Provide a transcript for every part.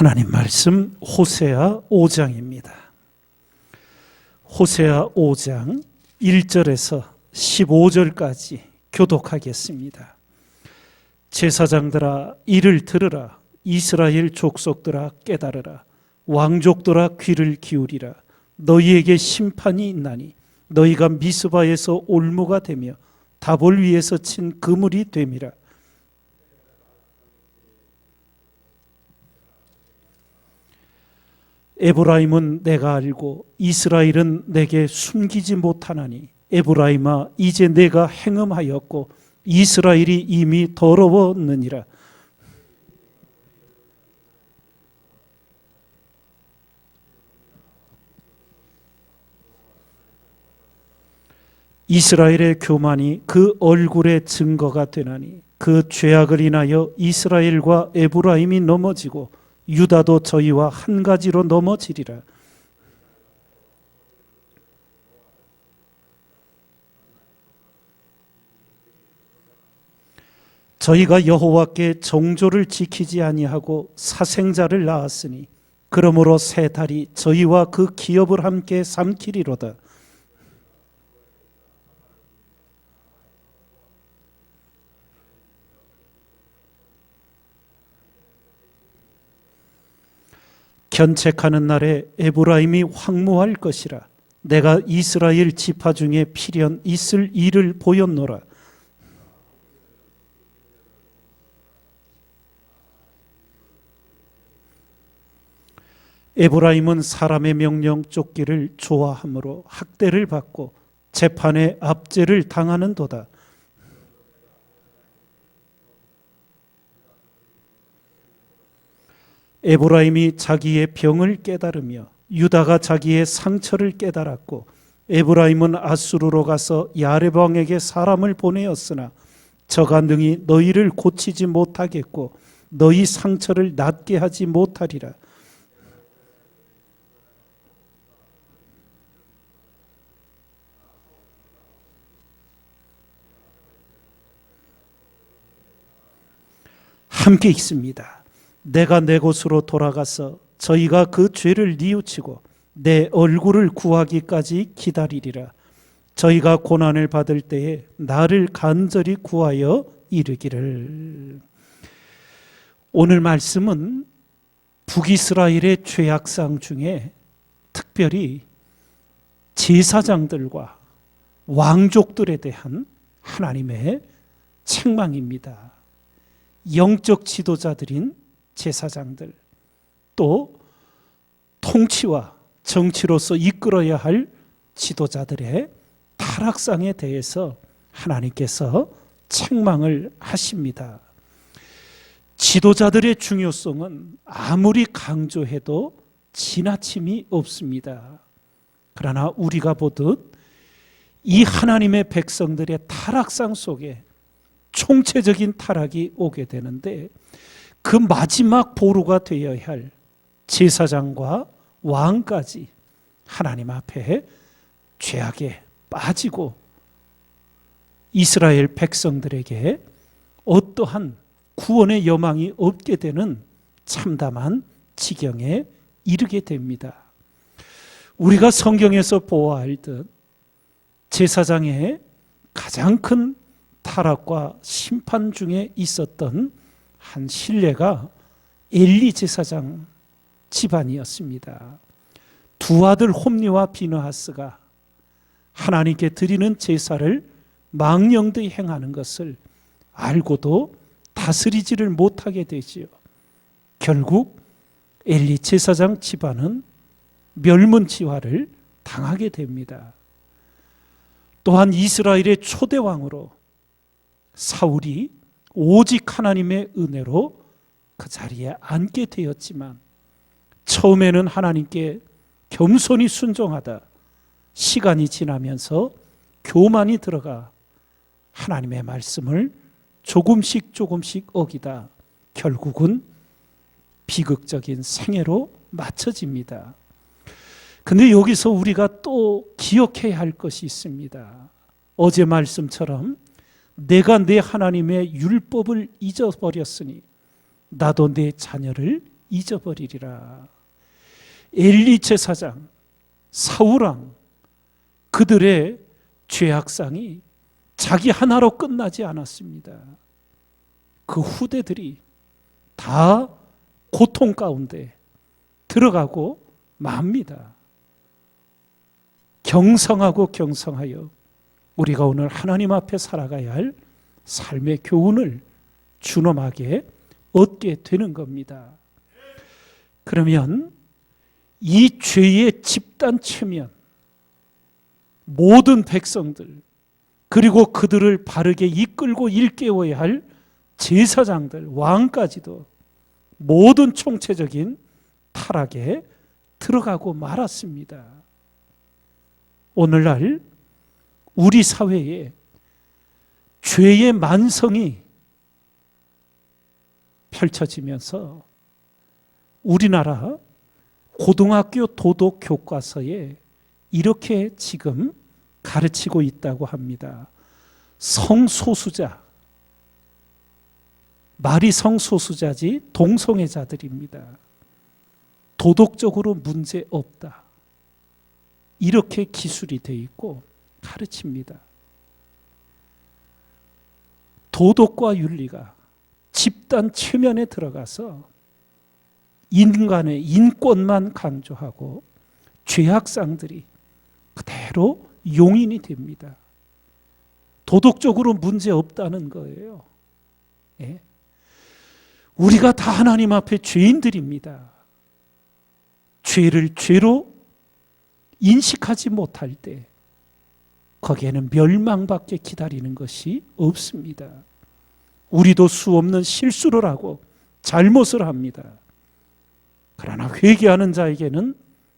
하나님 말씀 호세아 5장입니다. 호세아 5장 1절에서 15절까지 교독하겠습니다. 제사장들아 이를 들으라 이스라엘 족속들아 깨달으라 왕족들아 귀를 기울이라 너희에게 심판이 있나니 너희가 미스바에서 올무가 되며 다볼 위에서 친 그물이 됨이라 에브라임은 내가 알고 이스라엘은 내게 숨기지 못하나니 에브라임아 이제 내가 행음하였고 이스라엘이 이미 더러웠느니라. 이스라엘의 교만이 그 얼굴의 증거가 되나니 그 죄악을 인하여 이스라엘과 에브라임이 넘어지고 유다도 저희와 한 가지로 넘어지리라. 저희가 여호와께 정조를 지키지 아니하고 사생자를 낳았으니 그러므로 새 달이 저희와 그 기업을 함께 삼키리로다. 견책하는 날에 에브라임이 황무할 것이라. 내가 이스라엘 지파 중에 필연 있을 일을 보였노라. 에브라임은 사람의 명령 쫓기를 좋아하므로 학대를 받고 재판에 압제를 당하는도다 에브라임이 자기의 병을 깨달으며 유다가 자기의 상처를 깨달았고 에브라임은 아수르로 가서 야레방에게 사람을 보내었으나 저가 능히 너희를 고치지 못하겠고 너희 상처를 낫게 하지 못하리라 함께 있습니다. 내가 내 곳으로 돌아가서 저희가 그 죄를 뉘우치고 내 얼굴을 구하기까지 기다리리라. 저희가 고난을 받을 때에 나를 간절히 구하여 이르기를. 오늘 말씀은 북이스라엘의 죄악상 중에 특별히 제사장들과 왕족들에 대한 하나님의 책망입니다. 영적 지도자들인 제사장들 또 통치와 정치로서 이끌어야 할 지도자들의 타락상에 대해서 하나님께서 책망을 하십니다. 지도자들의 중요성은 아무리 강조해도 지나침이 없습니다. 그러나 우리가 보듯 이 하나님의 백성들의 타락상 속에 총체적인 타락이 오게 되는데 그 마지막 보루가 되어야 할 제사장과 왕까지 하나님 앞에 죄악에 빠지고 이스라엘 백성들에게 어떠한 구원의 여망이 없게 되는 참담한 지경에 이르게 됩니다. 우리가 성경에서 보아할 듯 제사장의 가장 큰 타락과 심판 중에 있었던 한 신뢰가 엘리 제사장 집안이었습니다. 두 아들 홈리와 비너하스가 하나님께 드리는 제사를 망령되이 행하는 것을 알고도 다스리지를 못하게 되지요. 결국 엘리 제사장 집안은 멸문지화를 당하게 됩니다. 또한 이스라엘의 초대 왕으로 사울이 오직 하나님의 은혜로 그 자리에 앉게 되었지만 처음에는 하나님께 겸손히 순종하다 시간이 지나면서 교만이 들어가 하나님의 말씀을 조금씩 조금씩 어기다 결국은 비극적인 생애로 맞춰집니다. 근데 여기서 우리가 또 기억해야 할 것이 있습니다. 어제 말씀처럼 내가 내 하나님의 율법을 잊어버렸으니 나도 내 자녀를 잊어버리리라. 엘리 제사장, 사울왕 그들의 죄악상이 자기 하나로 끝나지 않았습니다. 그 후대들이 다 고통 가운데 들어가고 맙니다. 경성하고 경성하여 우리가 오늘 하나님 앞에 살아가야 할 삶의 교훈을 준엄하게 얻게 되는 겁니다. 그러면 이 죄의 집단 체면, 모든 백성들, 그리고 그들을 바르게 이끌고 일깨워야 할 제사장들, 왕까지도 모든 총체적인 타락에 들어가고 말았습니다. 오늘날 우리 사회에 죄의 만성이 펼쳐지면서 우리나라 고등학교 도덕 교과서에 이렇게 지금 가르치고 있다고 합니다. 성소수자. 말이 성소수자지 동성애자들입니다. 도덕적으로 문제 없다. 이렇게 기술이 돼 있고 가르칩니다. 도덕과 윤리가 집단 체면에 들어가서 인간의 인권만 강조하고 죄악상들이 그대로 용인이 됩니다. 도덕적으로 문제 없다는 거예요. 예. 우리가 다 하나님 앞에 죄인들입니다. 죄를 죄로 인식하지 못할 때 거기에는 멸망밖에 기다리는 것이 없습니다. 우리도 수 없는 실수를 하고 잘못을 합니다. 그러나 회개하는 자에게는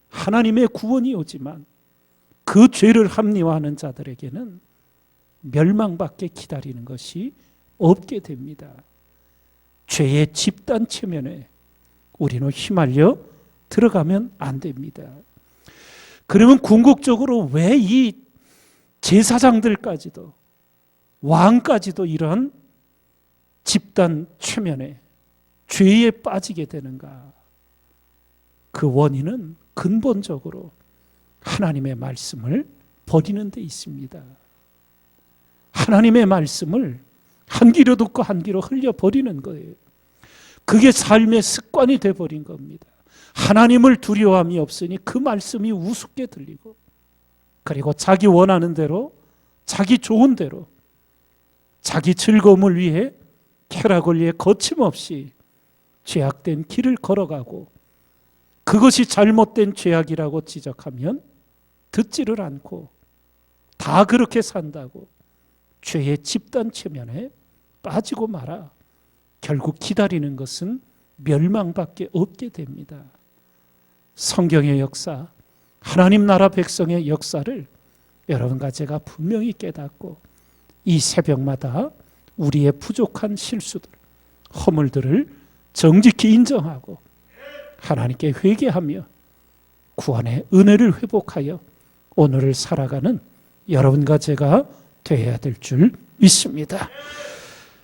하나님의 구원이 오지만 그 죄를 합리화하는 자들에게는 멸망밖에 기다리는 것이 없게 됩니다. 죄의 집단 체면에 우리는 휘말려 들어가면 안 됩니다. 그러면 궁극적으로 왜 이 제사장들까지도 왕까지도 이런 집단 체면에 죄에 빠지게 되는가? 그 원인은 근본적으로 하나님의 말씀을 버리는 데 있습니다. 하나님의 말씀을 한 귀로 듣고 한 귀로 흘려 버리는 거예요. 그게 삶의 습관이 돼 버린 겁니다. 하나님을 두려움이 없으니 그 말씀이 우습게 들리고 그리고 자기 원하는 대로 자기 좋은 대로 자기 즐거움을 위해 쾌락을 위해 거침없이 죄악된 길을 걸어가고 그것이 잘못된 죄악이라고 지적하면 듣지를 않고 다 그렇게 산다고 죄의 집단 체면에 빠지고 말아 결국 기다리는 것은 멸망밖에 없게 됩니다. 성경의 역사, 하나님 나라 백성의 역사를 여러분과 제가 분명히 깨닫고 이 새벽마다 우리의 부족한 실수들, 허물들을 정직히 인정하고 하나님께 회개하며 구원의 은혜를 회복하여 오늘을 살아가는 여러분과 제가 되어야 될 줄 믿습니다.